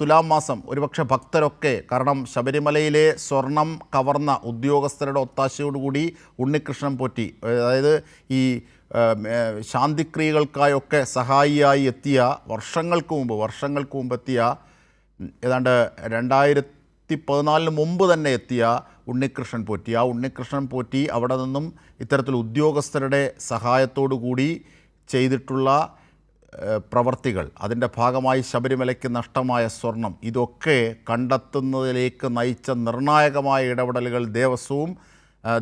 തുലാം മാസം ഒരുപക്ഷെ ഭക്തരൊക്കെ കാരണം ശബരിമലയിലെ സ്വർണം കവർന്ന ഉദ്യോഗസ്ഥരുടെ ഒത്താശയോടുകൂടി ഉണ്ണികൃഷ്ണൻ പോറ്റി. അതായത് ഈ ശാന്തിക്രിയകൾക്കായൊക്കെ സഹായിയായി എത്തിയ വർഷങ്ങൾക്ക് മുമ്പ് വർഷങ്ങൾക്ക് മുമ്പ് എത്തിയ ഏതാണ്ട് രണ്ടായിരത്തി പതിനാലിന് മുമ്പ് തന്നെ എത്തിയ ഉണ്ണികൃഷ്ണൻ പോറ്റി. ആ ഉണ്ണികൃഷ്ണൻ പോറ്റി അവിടെ നിന്നും ഇത്തരത്തിൽ ഉദ്യോഗസ്ഥരുടെ സഹായത്തോടു കൂടി ചെയ്തിട്ടുള്ള പ്രവർത്തികൾ അതിന്റെ ഭാഗമായി ശബരിമലയ്ക്ക് നഷ്ടമായ സ്വർണം ഇതൊക്കെ കണ്ടെത്തുന്നതിലേക്ക് നയിച്ച നിർണായകമായ ഇടപെടലുകൾ ദേവസ്വവും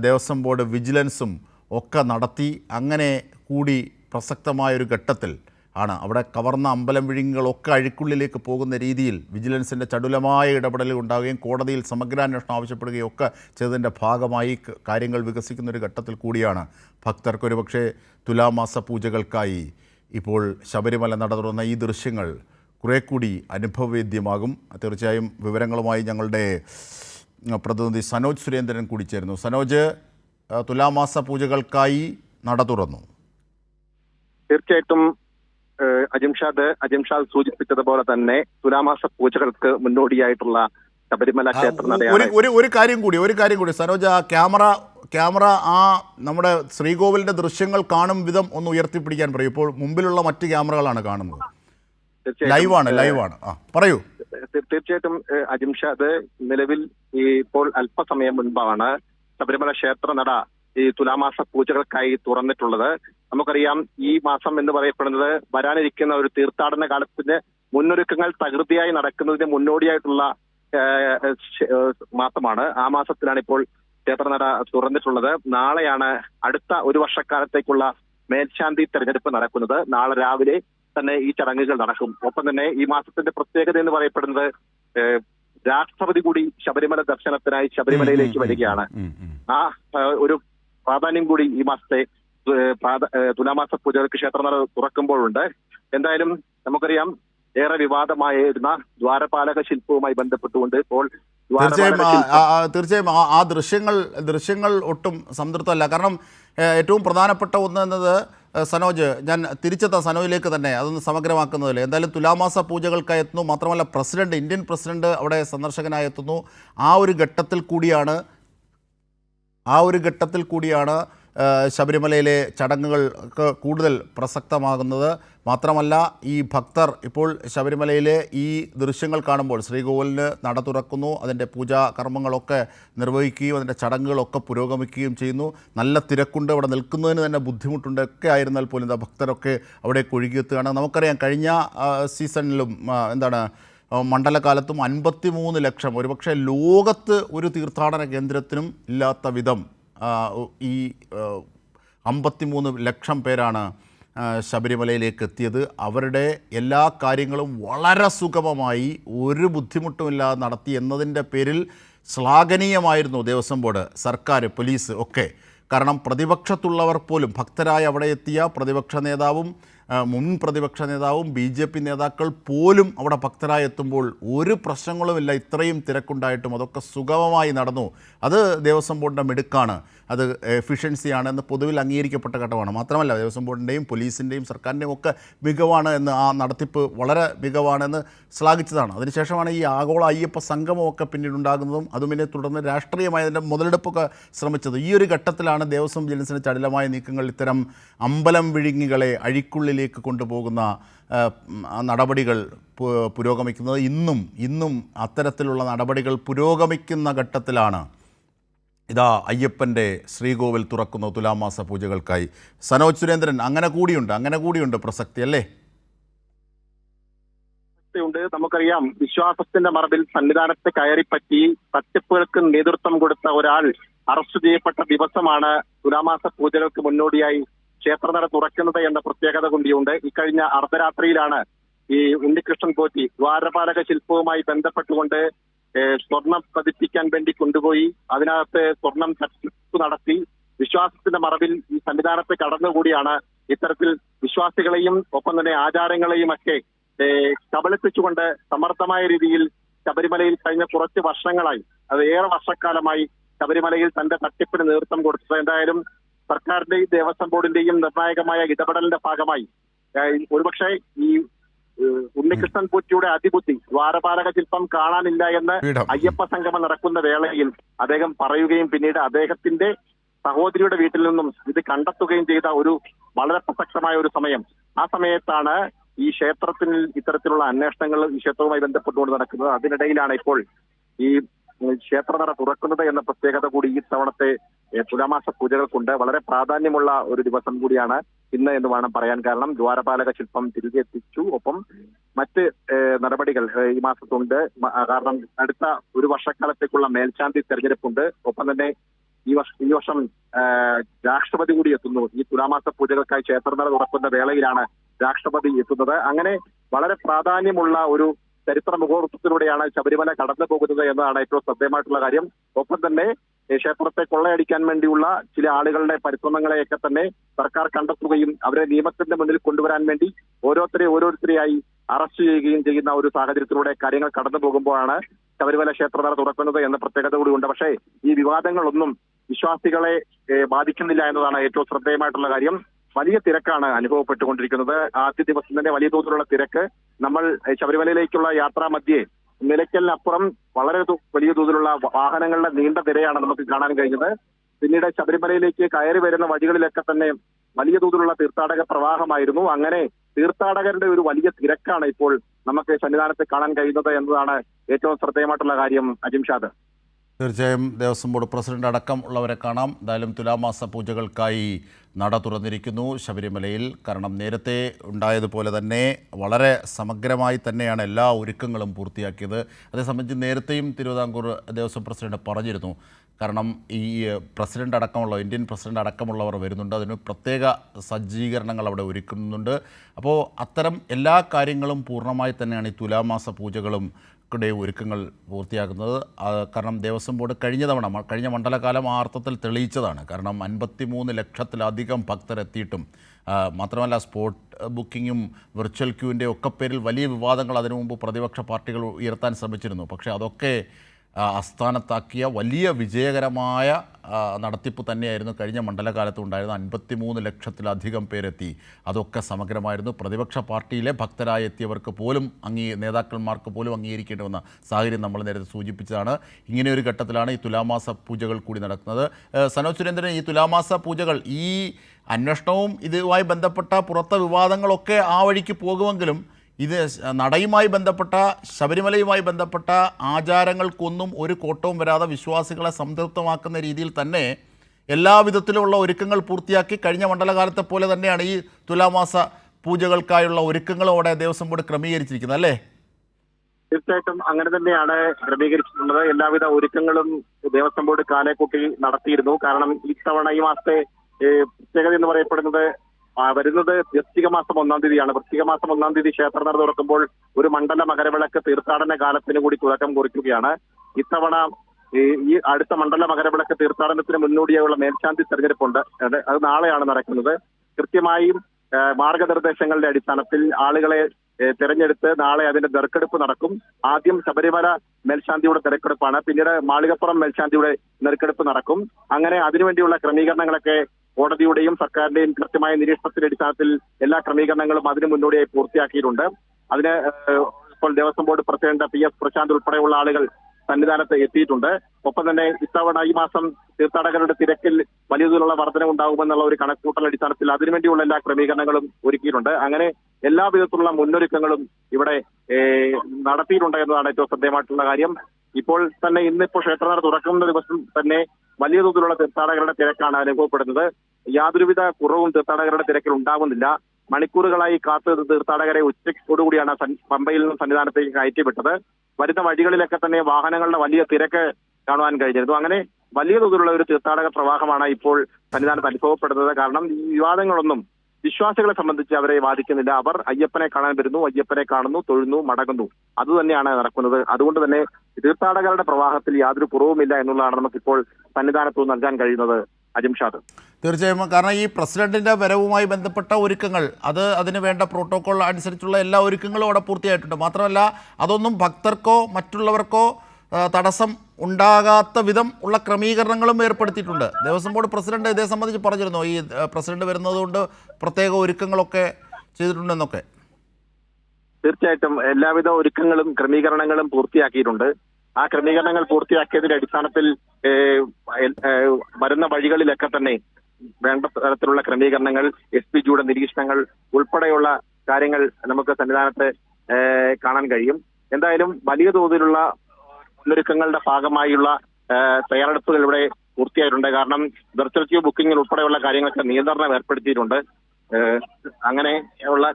ദേവസ്വം ബോർഡ് വിജിലൻസും ഒക്കെ നടത്തി. അങ്ങനെ കൂടി പ്രസക്തമായൊരു ഘട്ടത്തിൽ ആണ് അവിടെ കവർന്ന അമ്പലം വിഴുങ്ങുകളൊക്കെ അഴുക്കുള്ളിലേക്ക് പോകുന്ന രീതിയിൽ വിജിലൻസിന്റെ ചടുലമായ ഇടപെടലുകൾ ഉണ്ടാവുകയും കോടതിയിൽ സമഗ്രാന്വേഷണം ആവശ്യപ്പെടുകയും ഒക്കെ ചെയ്തതിന്റെ ഭാഗമായി കാര്യങ്ങൾ വികസിക്കുന്ന ഒരു ഘട്ടത്തിൽ കൂടിയാണ്. ഭക്തർക്ക് പക്ഷേ തുലാമാസ പൂജകൾക്കായി ഇപ്പോൾ ശബരിമല നട തുറന്ന ഈ ദൃശ്യങ്ങൾ കുറേ കൂടി അനുഭവവേദ്യമാകും. തീർച്ചയായും വിവരങ്ങളുമായി ഞങ്ങളുടെ പ്രതിനിധി സനോജ് സുരേന്ദ്രൻ കൂടി ചേരുന്നു. സനോജ് തുലാമാസ പൂജകൾക്കായി നട തുറന്നു. തീർച്ചയായിട്ടും അജിംഷാദ് അജിംഷാദ് സൂചിപ്പിച്ചതുപോലെ തന്നെ തുലാമാസ പൂജകൾക്ക് മുന്നോടിയായിട്ടുള്ള ശബരിമല ക്ഷേത്ര ഒരു നടയാണ്. ഒരു ഒരു കാര്യം കൂടി ഒരു കാര്യം കൂടി. സരോജ ക്യാമറ ക്യാമറ ആ നമ്മുടെ ശ്രീകോവിലിന്റെ ദൃശ്യങ്ങൾ കാണും വിധം ഒന്ന് ഉയർത്തിപ്പിടിക്കാൻ പറയും. ഇപ്പോൾ മുമ്പിലുള്ള മറ്റ് ക്യാമറകളാണ് കാണുന്നത്. തീർച്ചയായിട്ടും, ലൈവാണ് ലൈവാണ്. ആ പറയൂ. തീർച്ചയായിട്ടും ഏഹ്, അജിംഷാദ് നിലവിൽ ഇപ്പോൾ അല്പസമയം മുൻപാണ് ശബരിമല ക്ഷേത്ര നട ഈ തുലാമാസ പൂജകൾക്കായി തുറന്നിട്ടുള്ളത്. നമുക്കറിയാം ഈ മാസം എന്ന് പറയപ്പെടുന്നത് വരാനിരിക്കുന്ന ഒരു തീർത്ഥാടന കാലത്തിന്റെ മുന്നൊരുക്കങ്ങൾ തകൃതിയായി നടക്കുന്നതിന് മുന്നോടിയായിട്ടുള്ള മാസമാണ്. ആ മാസത്തിലാണ് ഇപ്പോൾ ക്ഷേത്രനട തുറന്നിട്ടുള്ളത്. നാളെയാണ് അടുത്ത ഒരു വർഷക്കാലത്തേക്കുള്ള മേൽശാന്തി തെരഞ്ഞെടുപ്പ് നടക്കുന്നത്. നാളെ രാവിലെ തന്നെ ഈ ചടങ്ങുകൾ നടക്കും. ഒപ്പം തന്നെ ഈ മാസത്തിന്റെ പ്രത്യേകത എന്ന് പറയപ്പെടുന്നത് രാഷ്ട്രപതി കൂടി ശബരിമല ദർശനത്തിനായി ശബരിമലയിലേക്ക് വരികയാണ്. ആ ഒരു പ്രാധാന്യം കൂടി ഈ മാസത്തെ തുലാമാസ പൂജകൾക്ക് ക്ഷേത്രനട തുറക്കുമ്പോഴുണ്ട്. എന്തായാലും നമുക്കറിയാം ഏറെ വിവാദമായിരുന്ന ദ്വാരപാലക ശില്പവുമായി ബന്ധപ്പെട്ടുകൊണ്ട് ഇപ്പോൾ തീർച്ചയായും തീർച്ചയായും ആ- ദൃശ്യങ്ങൾ ദൃശ്യങ്ങൾ ഒട്ടും സംതൃപ്തമല്ല. കാരണം ഏറ്റവും പ്രധാനപ്പെട്ട ഒന്ന് എന്നത് സനോജ് ഞാൻ തിരിച്ചെത്താം സനോജിലേക്ക് തന്നെ അതൊന്ന് സമഗ്രമാക്കുന്നതിൽ എന്തായാലും തുലാമാസ പൂജകൾക്കായി എത്തുന്നു. മാത്രമല്ല പ്രസിഡന്റ് ഇന്ത്യൻ പ്രസിഡന്റ് അവിടെ സന്ദർശകനായി എത്തുന്നു. ആ ഒരു ഘട്ടത്തിൽ കൂടിയാണ് ആ ഒരു ഘട്ടത്തിൽ കൂടിയാണ് ശബരിമലയിലെ ചടങ്ങുകൾക്ക് കൂടുതൽ പ്രസക്തമാകുന്നത് മാത്രമല്ല ഈ ഭക്തർ ഇപ്പോൾ ശബരിമലയിലെ ഈ ദൃശ്യങ്ങൾ കാണുമ്പോൾ ശ്രീകോവിലിന് നട തുറക്കുന്നു അതിന്റെ പൂജാ കർമ്മങ്ങളൊക്കെ നിർവഹിക്കുകയും അതിന്റെ ചടങ്ങുകളൊക്കെ പുരോഗമിക്കുകയും ചെയ്യുന്നു. നല്ല തിരക്കുണ്ട് അവിടെ നിൽക്കുന്നതിന് തന്നെ ബുദ്ധിമുട്ടുണ്ട് ഒക്കെ ആയിരുന്നാൽ പോലും എന്താ ഭക്തരൊക്കെ അവിടെ ഒഴുകിയെത്തുകയാണ്. നമുക്കറിയാം കഴിഞ്ഞ സീസണിലും എന്താണ് മണ്ഡലകാലത്തും അൻപത്തി മൂന്ന് ലക്ഷം ഒരുപക്ഷെ ലോകത്ത് ഒരു തീർത്ഥാടന കേന്ദ്രത്തിനും ഇല്ലാത്ത വിധം ഈ അമ്പത്തിമൂന്ന് ലക്ഷം പേരാണ് ശബരിമലയിലേക്ക് എത്തിയത് അവരുടെ എല്ലാ കാര്യങ്ങളും വളരെ സുഗമമായി ഒരു ബുദ്ധിമുട്ടുമില്ലാതെ നടത്തി എന്നതിന്റെ പേരിൽ ശ്ലാഘനീയമായിരുന്നു ദേവസ്വം ബോർഡ് സർക്കാർ പോലീസ് ഒക്കെ. കാരണം പ്രതിപക്ഷത്തുള്ളവർ പോലും ഭക്തരായി അവിടെ എത്തിയ പ്രതിപക്ഷ നേതാവും മുൻ പ്രതിപക്ഷ നേതാവും ബി ജെ പി നേതാക്കൾ പോലും അവിടെ ഭക്തരായി എത്തുമ്പോൾ ഒരു പ്രശ്നങ്ങളുമില്ല. ഇത്രയും തിരക്കുണ്ടായിട്ടും അതൊക്കെ സുഗമമായി നടന്നു. അത് ദേവസ്വം ബോർഡിന്റെ മിടുക്കാണ്. അത് എഫിഷ്യൻസിയാണ് എന്ന് പൊതുവിൽ അംഗീകരിക്കപ്പെട്ട ഘട്ടമാണ്. മാത്രമല്ല ദേവസ്വം ബോർഡിന്റെയും പോലീസിന്റെയും സർക്കാരിന്റെയും ഒക്കെ മികവാണ് എന്ന് ആ നടത്തിപ്പ് വളരെ മികവാണെന്ന് ശ്ലാഘിച്ചതാണ്. അതിനുശേഷമാണ് ഈ ആഗോള അയ്യപ്പ സംഗമമൊക്കെ പിന്നീട് ഉണ്ടാകുന്നതും അതും പിന്നെ തുടർന്ന് രാഷ്ട്രീയമായ അതിന്റെ മുതലെടുപ്പൊക്കെ ശ്രമിച്ചത്. ഈ ഒരു ഘട്ടത്തിലാണ് ദേവസ്വം വിജിലൻസിന് ചടുലമായ നീക്കങ്ങൾ ഇത്തരം അമ്പലം വിഴുങ്ങികളെ അഴിക്കുള്ളിലേക്ക് കൊണ്ടുപോകുന്ന നടപടികൾ പുരോഗമിക്കുന്നത് ഇന്നും ഇന്നും അത്തരത്തിലുള്ള നടപടികൾ പുരോഗമിക്കുന്ന ഘട്ടത്തിലാണ്. ഇതാ അയ്യപ്പന്റെ ശ്രീകോവിൽ തുറക്കുന്ന തുലാമാസ പൂജകൾക്കായി. സനോജ് സുരേന്ദ്രൻ അങ്ങനെ കൂടിയുണ്ട് അങ്ങനെ കൂടിയുണ്ട് പ്രസക്തി അല്ലേ? ഉണ്ട് നമുക്കറിയാം വിശ്വാസത്തിന്റെ മറവിൽ സന്നിധാനത്തെ കയറിപ്പറ്റി തട്ടിപ്പുകൾക്ക് നേതൃത്വം കൊടുത്ത ഒരാൾ അറസ്റ്റ് ചെയ്യപ്പെട്ട ദിവസമാണ് തുലാമാസ പൂജകൾക്ക് മുന്നോടിയായി ക്ഷേത്രനട തുറക്കുന്നത് എന്ന പ്രത്യേകത കൂടിയുണ്ട് ഇക്കഴിഞ്ഞ അർദ്ധരാത്രിയിലാണ് ഈ ഉണ്ണികൃഷ്ണൻ പോറ്റി ദ്വാരപാലക ശില്പവുമായി ബന്ധപ്പെട്ടുകൊണ്ട് സ്വർണം പതിപ്പിക്കാൻ വേണ്ടി കൊണ്ടുപോയി. അതിനകത്ത് സ്വർണം നടത്തി. വിശ്വാസത്തിന്റെ മറവിൽ ഈ സന്നിധാനത്ത് കടന്നുകൂടിയാണ് ഇത്തരത്തിൽ വിശ്വാസികളെയും ഒപ്പം തന്നെ ആചാരങ്ങളെയും ഒക്കെ കബളിപ്പിച്ചുകൊണ്ട് സമർത്ഥമായ രീതിയിൽ ശബരിമലയിൽ കഴിഞ്ഞ കുറച്ച് വർഷങ്ങളായി അത് ഏറെ വർഷക്കാലമായി ശബരിമലയിൽ തന്റെ തട്ടിപ്പിന് നേതൃത്വം കൊടുത്തത്. എന്തായാലും സർക്കാരിന്റെയും ദേവസ്വം ബോർഡിന്റെയും നിർണായകമായ ഇടപെടലിന്റെ ഭാഗമായി ഒരുപക്ഷെ ഈ ഉണ്ണികൃഷ്ണൻ പൂറ്റിയുടെ അതിബുദ്ധി ദ്വാരപാലക ശില്പം കാണാനില്ല എന്ന്. അയ്യപ്പ സംഗമം നടക്കുന്ന വേളയിൽ അദ്ദേഹം പറയുകയും പിന്നീട് അദ്ദേഹത്തിന്റെ സഹോദരിയുടെ വീട്ടിൽ നിന്നും ഇത് കണ്ടെത്തുകയും ചെയ്ത ഒരു വളരെ പ്രസക്തമായ ഒരു സമയം ആ സമയത്താണ് ഈ ക്ഷേത്രത്തിൽ ഇത്തരത്തിലുള്ള അന്വേഷണങ്ങൾ ഈ ക്ഷേത്രവുമായി ബന്ധപ്പെട്ടുകൊണ്ട് നടക്കുന്നത് അതിനിടയിലാണ് ഇപ്പോൾ ഈ ക്ഷേത്രനട തുറക്കുന്നത് എന്ന പ്രത്യേകത കൂടി ഈ തവണത്തെ തുലാമാസ പൂജകൾക്കുണ്ട്. വളരെ പ്രാധാന്യമുള്ള ഒരു ദിവസം കൂടിയാണ് ഇന്ന് എന്ന് വേണം പറയാൻ. കാരണം ദ്വാരപാലക ശില്പം തിരികെ എത്തിച്ചു. ഒപ്പം മറ്റ് നടപടികൾ ഈ മാസത്തുണ്ട്. കാരണം അടുത്ത ഒരു വർഷക്കാലത്തേക്കുള്ള മേൽശാന്തി തെരഞ്ഞെടുപ്പുണ്ട്. ഒപ്പം തന്നെ ഈ വർഷം ഈ വർഷം രാഷ്ട്രപതി കൂടി എത്തുന്നു. ഈ തുലാമാസ പൂജകൾക്കായി ക്ഷേത്രനട തുറക്കുന്ന വേളയിലാണ് രാഷ്ട്രപതി എത്തുന്നത്. അങ്ങനെ വളരെ പ്രാധാന്യമുള്ള ഒരു ചരിത്ര മുഖോർത്തത്തിലൂടെയാണ് ശബരിമല കടന്നു പോകുന്നത് എന്നതാണ് ഏറ്റവും ശ്രദ്ധേയമായിട്ടുള്ള കാര്യം. ഒപ്പം തന്നെ ക്ഷേത്രത്തെ കൊള്ളയടിക്കാൻ വേണ്ടിയുള്ള ചില ആളുകളുടെ പരിശ്രമങ്ങളെയൊക്കെ തന്നെ സർക്കാർ കണ്ടെത്തുകയും അവരെ നിയമത്തിന്റെ മുന്നിൽ കൊണ്ടുവരാൻ വേണ്ടി ഓരോരുത്തരെ ഓരോരുത്തരെയായി അറസ്റ്റ് ചെയ്യുകയും ചെയ്യുന്ന ഒരു സാഹചര്യത്തിലൂടെ കാര്യങ്ങൾ കടന്നു പോകുമ്പോഴാണ് ശബരിമല ക്ഷേത്രനട തുറക്കുന്നത് എന്ന പ്രത്യേകത കൂടിയുണ്ട് പക്ഷേ ഈ വിവാദങ്ങളൊന്നും വിശ്വാസികളെ ബാധിക്കുന്നില്ല എന്നതാണ് ഏറ്റവും ശ്രദ്ധേയമായിട്ടുള്ള കാര്യം. വലിയ തിരക്കാണ് അനുഭവപ്പെട്ടുകൊണ്ടിരിക്കുന്നത്. ആദ്യ ദിവസം തന്നെ വലിയ തോതിലുള്ള തിരക്ക്. നമ്മൾ ശബരിമലയിലേക്കുള്ള യാത്രാ മധ്യേ നിലയ്ക്കലിനപ്പുറം വളരെ വലിയ തോതിലുള്ള വാഹനങ്ങളുടെ നീണ്ട തിരയാണ് നമുക്ക് കാണാൻ കഴിഞ്ഞത്. പിന്നീട് ശബരിമലയിലേക്ക് കയറി വരുന്ന വഴികളിലൊക്കെ തന്നെ വലിയ തോതിലുള്ള തീർത്ഥാടക പ്രവാഹമായിരുന്നു. അങ്ങനെ തീർത്ഥാടകരുടെ ഒരു വലിയ തിരക്കാണ് ഇപ്പോൾ നമുക്ക് സന്നിധാനത്ത് കാണാൻ കഴിയുന്നത് എന്നതാണ് ഏറ്റവും ശ്രദ്ധേയമായിട്ടുള്ള കാര്യം അജിംഷാദ്. തീർച്ചയായും ദേവസ്വം ബോർഡ് പ്രസിഡന്റ് അടക്കം ഉള്ളവരെ കാണാം. എന്തായാലും തുലാമാസ പൂജകൾക്കായി നട തുറന്നിരിക്കുന്നു. ശബരിമലയിൽ കാരണം നേരത്തെ ഉണ്ടായതുപോലെ തന്നെ വളരെ സമഗ്രമായി തന്നെയാണ് എല്ലാ ഒരുക്കങ്ങളും പൂർത്തിയാക്കിയത്. അതേ സംബന്ധിച്ച് നേരത്തെയും തിരുവിതാംകൂർ ദേവസ്വം പ്രസിഡന്റ് പറഞ്ഞിരുന്നു. കാരണം ഈ പ്രസിഡന്റ് അടക്കമുള്ള ഇന്ത്യൻ പ്രസിഡന്റ് അടക്കമുള്ളവർ വരുന്നുണ്ട്. അതിന് പ്രത്യേക സജ്ജീകരണങ്ങൾ അവിടെ ഒരുക്കുന്നുണ്ട്. അപ്പോൾ അത്തരം എല്ലാ കാര്യങ്ങളും പൂർണമായി തന്നെയാണ് ഈ തുലാമാസ പൂജകളും യുടെ ഒരുക്കങ്ങൾ പൂർത്തിയാക്കുന്നത് കാരണം ദേവസ്വം ബോർഡ് കഴിഞ്ഞ തവണ കഴിഞ്ഞ മണ്ഡലകാലം ആ അർത്ഥത്തിൽ തെളിയിച്ചതാണ്. കാരണം അൻപത്തി മൂന്ന് ലക്ഷത്തിലധികം ഭക്തരെത്തിയിട്ടും മാത്രമല്ല സ്പോട്ട് ബുക്കിങ്ങും വിർച്വൽ ക്യൂവിന്റെ ഒക്കെ പേരിൽ വലിയ വിവാദങ്ങൾ അതിനു മുമ്പ് പ്രതിപക്ഷ പാർട്ടികൾ ഉയർത്താൻ ശ്രമിച്ചിരുന്നു. പക്ഷേ അതൊക്കെ ആ, അസ്ഥാനത്താക്കിയ വലിയ വിജയകരമായ നടത്തിപ്പ് തന്നെയായിരുന്നു കഴിഞ്ഞ മണ്ഡലകാലത്ത് ഉണ്ടായിരുന്ന അൻപത്തി മൂന്ന് ലക്ഷത്തിലധികം പേരെത്തി. അതൊക്കെ സമഗ്രമായിരുന്നു. പ്രതിപക്ഷ പാർട്ടിയിലെ ഭക്തരായി എത്തിയവർക്ക് പോലും അംഗീ നേതാക്കന്മാർക്ക് പോലും അംഗീകരിക്കേണ്ടി സാഹചര്യം നമ്മൾ നേരത്തെ സൂചിപ്പിച്ചതാണ്. ഇങ്ങനെ ഒരു ഘട്ടത്തിലാണ് ഈ തുലാമാസ പൂജകൾ കൂടി നടക്കുന്നത്. സനോജ് സുരേന്ദ്രൻ ഈ തുലാമാസ പൂജകൾ ഈ അന്വേഷണവും ഇതുമായി ബന്ധപ്പെട്ട പുറത്തെ വിവാദങ്ങളൊക്കെ ആ വഴിക്ക് പോകുമെങ്കിലും ഇത് നടയുമായി ബന്ധപ്പെട്ട ശബരിമലയുമായി ബന്ധപ്പെട്ട ആചാരങ്ങൾക്കൊന്നും ഒരു കോട്ടവും വരാതെ വിശ്വാസികളെ സംതൃപ്തമാക്കുന്ന രീതിയിൽ തന്നെ എല്ലാവിധത്തിലുമുള്ള ഒരുക്കങ്ങൾ പൂർത്തിയാക്കി കഴിഞ്ഞ മണ്ഡലകാലത്തെ പോലെ തന്നെയാണ് ഈ തുലാമാസ പൂജകൾക്കായുള്ള ഒരുക്കങ്ങളും അവിടെ ദേവസ്വം ബോർഡ് ക്രമീകരിച്ചിരിക്കുന്നത് അല്ലേ? തീർച്ചയായിട്ടും അങ്ങനെ തന്നെയാണ് ക്രമീകരിച്ചിട്ടുള്ളത്. എല്ലാവിധ ഒരുക്കങ്ങളും ദേവസ്വം ബോർഡ് കാലേക്കൂട്ടി നടത്തിയിരുന്നു. കാരണം ഇത്തവണ ഈ മാസത്തെ പ്രത്യേകത എന്ന് പറയപ്പെടുന്നത് വരുന്നത് വൃശ്ചിക മാസം ഒന്നാം തീയതിയാണ്. വൃശ്ചിക മാസം ഒന്നാം തീയതി ക്ഷേത്രനട തുറക്കുമ്പോൾ ഒരു മണ്ഡല മകരവിളക്ക് തീർത്ഥാടന കാലത്തിന് കൂടി തുടക്കം കുറിക്കുകയാണ്. ഇത്തവണ ഈ അടുത്ത മണ്ഡല മകരവിളക്ക് തീർത്ഥാടനത്തിന് മുന്നോടിയായുള്ള മേൽശാന്തി തെരഞ്ഞെടുപ്പുണ്ട്. അത് നാളെയാണ് നടക്കുന്നത്. കൃത്യമായും മാർഗനിർദ്ദേശങ്ങളുടെ അടിസ്ഥാനത്തിൽ ആളുകളെ തെരഞ്ഞെടുത്ത് നാളെ അതിന്റെ തെരക്കെടുപ്പ് നടക്കും. ആദ്യം ശബരിമല മേൽശാന്തിയുടെ തെരക്കെടുപ്പാണ് പിന്നീട് മാളികപ്പുറം മേൽശാന്തിയുടെ നെറുക്കെടുപ്പ് നടക്കും. അങ്ങനെ അതിനുവേണ്ടിയുള്ള ക്രമീകരണങ്ങളൊക്കെ കോടതിയുടെയും സർക്കാരിന്റെയും കൃത്യമായ നിരീക്ഷണത്തിന്റെ അടിസ്ഥാനത്തിൽ എല്ലാ ക്രമീകരണങ്ങളും അതിനു മുന്നോടിയായി പൂർത്തിയാക്കിയിട്ടുണ്ട്. അതിന് ഇപ്പോൾ Devaswom board president P S Prashanth ഉൾപ്പെടെയുള്ള ആളുകൾ സന്നിധാനത്ത് എത്തിയിട്ടുണ്ട്. ഒപ്പം തന്നെ ഇത്തവണ ഈ മാസം തീർത്ഥാടകരുടെ തിരക്കിൽ വലിയ തോതിലുള്ള വർധന ഉണ്ടാകുമെന്നുള്ള ഒരു കണക്കൂട്ടൽ അടിസ്ഥാനത്തിൽ അതിനുവേണ്ടിയുള്ള എല്ലാ ക്രമീകരണങ്ങളും ഒരുക്കിയിട്ടുണ്ട്. അങ്ങനെ എല്ലാ വിധത്തിലുള്ള മുന്നൊരുക്കങ്ങളും ഇവിടെ നടത്തിയിട്ടുണ്ട് എന്നതാണ് ഏറ്റവും ശ്രദ്ധേയമായിട്ടുള്ള കാര്യം. ഇപ്പോൾ തന്നെ ഇന്നിപ്പോൾ ക്ഷേത്രനട തുറക്കുന്ന ദിവസം തന്നെ വലിയ തോതിലുള്ള തീർത്ഥാടകരുടെ തിരക്കാണ് അനുഭവപ്പെടുന്നത്. യാതൊരുവിധ കുറവും തീർത്ഥാടകരുടെ തിരക്കിൽ ഉണ്ടാകുന്നില്ല മണിക്കൂറുകളായി കാത്തു തീർത്ഥാടകരെ ഉച്ചയോടുകൂടിയാണ് പമ്പയിൽ നിന്നും സന്നിധാനത്തേക്ക് കയറ്റിവിട്ടത്. വരുന്ന വഴികളിലൊക്കെ തന്നെ വാഹനങ്ങളുടെ വലിയ തിരക്ക് കാണുവാൻ കഴിഞ്ഞിരുന്നു. അങ്ങനെ വലിയ തോതിലുള്ള ഒരു തീർത്ഥാടക പ്രവാഹമാണ് ഇപ്പോൾ സന്നിധാനത്ത് അനുഭവപ്പെടുന്നത്. കാരണം ഈ വിവാദങ്ങളൊന്നും വിശ്വാസികളെ സംബന്ധിച്ച് അവരെ ബാധിക്കുന്നില്ല. അവർ അയ്യപ്പനെ കാണാൻ വരുന്നു അയ്യപ്പനെ കാണുന്നു തൊഴുന്നു മടങ്ങുന്നു. അതുതന്നെയാണ് നടക്കുന്നത്. അതുകൊണ്ട് തന്നെ തീർത്ഥാടകരുടെ പ്രവാഹത്തിൽ യാതൊരു കുറവുമില്ല എന്നുള്ളതാണ് നമുക്കിപ്പോൾ സന്നിധാനത്ത് നൽകാൻ കഴിയുന്നത്. അജിംഷാദ് തീർച്ചയായും. കാരണം ഈ പ്രസിഡന്റിന്റെ വരവുമായി ബന്ധപ്പെട്ട ഒരുക്കങ്ങൾ അത് അതിന് വേണ്ട പ്രോട്ടോകോൾ അനുസരിച്ചുള്ള എല്ലാ ഒരുക്കങ്ങളും അവിടെ പൂർത്തിയായിട്ടുണ്ട്. മാത്രമല്ല അതൊന്നും ഭക്തർക്കോ മറ്റുള്ളവർക്കോ തടസ്സം ഉണ്ടാകാത്ത വിധം ഉള്ള ക്രമീകരണങ്ങളും ഏർപ്പെടുത്തിയിട്ടുണ്ട്. ദേവസ്വം ബോർഡ് പ്രസിഡന്റ് ഇതേ സംബന്ധിച്ച് പറഞ്ഞിരുന്നു ഈ പ്രസിഡന്റ് വരുന്നതുകൊണ്ട് പ്രത്യേക ഒരുക്കങ്ങളൊക്കെ ചെയ്തിട്ടുണ്ടെന്നൊക്കെ. തീർച്ചയായിട്ടും എല്ലാവിധ ഒരുക്കങ്ങളും ക്രമീകരണങ്ങളും പൂർത്തിയാക്കിയിട്ടുണ്ട്. ആ ക്രമീകരണങ്ങൾ പൂർത്തിയാക്കിയതിന്റെ അടിസ്ഥാനത്തിൽ വരുന്ന വഴികളിലൊക്കെ തന്നെ വേണ്ട തരത്തിലുള്ള ക്രമീകരണങ്ങൾ എസ് പി ജിയുടെ നിരീക്ഷണങ്ങൾ ഉൾപ്പെടെയുള്ള കാര്യങ്ങൾ നമുക്ക് സന്നിധാനത്ത് കാണാൻ കഴിയും. എന്തായാലും വലിയ തോതിലുള്ള മുന്നൊരുക്കങ്ങളുടെ ഭാഗമായുള്ള തയ്യാറെടുപ്പുകൾ ഇവിടെ പൂർത്തിയായിട്ടുണ്ട്. കാരണം വെർച്വൽ ക്യൂ ബുക്കിംഗിൽ ഉൾപ്പെടെയുള്ള കാര്യങ്ങളൊക്കെ നിയന്ത്രണം ഏർപ്പെടുത്തിയിട്ടുണ്ട്. അങ്ങനെ ഉള്ള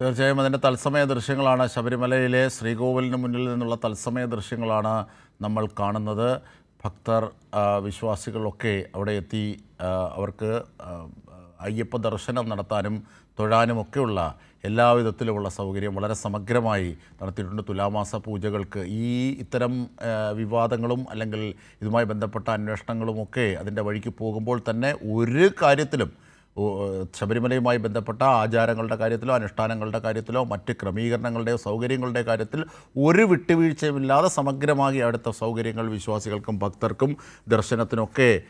തീർച്ചയായും അതിന്റെ തത്സമയ ദൃശ്യങ്ങളാണ് ശബരിമലയിലെ ശ്രീകോവിലിന് മുന്നിൽ നിന്നുള്ള തത്സമയ ദൃശ്യങ്ങളാണ് നമ്മൾ കാണുന്നത്. ഭക്തർ വിശ്വാസികളൊക്കെ അവിടെ എത്തി അവർക്ക് അയ്യപ്പ ദർശനം നടത്താനും തൊഴാനുമൊക്കെയുള്ള എല്ലാവിധത്തിലുമുള്ള സൗകര്യം വളരെ സമഗ്രമായി നടത്തിയിട്ടുണ്ട്. തുലാമാസ പൂജകൾക്ക് ഈ ഇത്തരം വിവാദങ്ങളും അല്ലെങ്കിൽ ഇതുമായി ബന്ധപ്പെട്ട അന്വേഷണങ്ങളുമൊക്കെ അതിന്റെ വഴിക്ക് പോകുമ്പോൾ തന്നെ ഒരു കാര്യത്തിലും ശബരിമലയുമായി ബന്ധപ്പെട്ട ആചാരങ്ങളുടെ കാര്യത്തിലോ അനുഷ്ഠാനങ്ങളുടെ കാര്യത്തിലോ മറ്റ് ക്രമീകരണങ്ങളുടെയോ സൗകര്യങ്ങളുടെ കാര്യത്തിൽ ഒരു വിട്ടുവീഴ്ചയുമില്ലാതെ സമഗ്രമായി അടുത്ത സൗകര്യങ്ങൾ വിശ്വാസികൾക്കും ഭക്തർക്കും ദർശനത്തിനൊക്കെ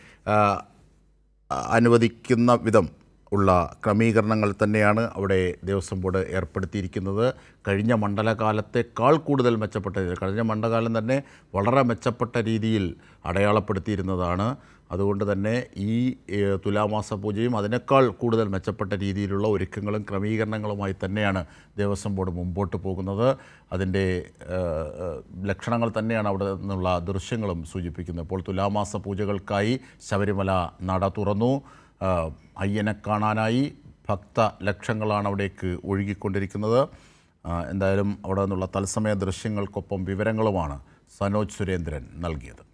അനുവദിക്കുന്ന വിധം ഉള്ള ക്രമീകരണങ്ങൾ തന്നെയാണ് അവിടെ ദേവസ്വം ബോർഡ് ഏർപ്പെടുത്തിയിരിക്കുന്നത്. കഴിഞ്ഞ മണ്ഡലകാലത്തേക്കാൾ കൂടുതൽ മെച്ചപ്പെട്ട കഴിഞ്ഞ മണ്ഡലകാലം തന്നെ വളരെ മെച്ചപ്പെട്ട രീതിയിൽ അടയാളപ്പെടുത്തിയിരുന്നതാണ്. അതുകൊണ്ട് തന്നെ ഈ തുലാമാസ പൂജയും അതിനേക്കാൾ കൂടുതൽ മെച്ചപ്പെട്ട രീതിയിലുള്ള ഒരുക്കങ്ങളും ക്രമീകരണങ്ങളുമായി തന്നെയാണ് ദേവസ്വം ബോർഡ് മുമ്പോട്ട് പോകുന്നത്. അതിന്റെ ലക്ഷണങ്ങൾ തന്നെയാണ് അവിടെ നിന്നുള്ള ദൃശ്യങ്ങളും സൂചിപ്പിക്കുന്നത്. ഇപ്പോൾ തുലാമാസ പൂജകൾക്കായി ശബരിമല നട തുറന്നു. അയ്യനെ കാണാനായി ഭക്ത ലക്ഷങ്ങളാണ് അവിടേക്ക് ഒഴുകിക്കൊണ്ടിരിക്കുന്നത്. എന്തായാലും അവിടെ നിന്നുള്ള തത്സമയ ദൃശ്യങ്ങൾക്കൊപ്പം വിവരങ്ങളുമാണ് സനോജ് സുരേന്ദ്രൻ നൽകിയത്.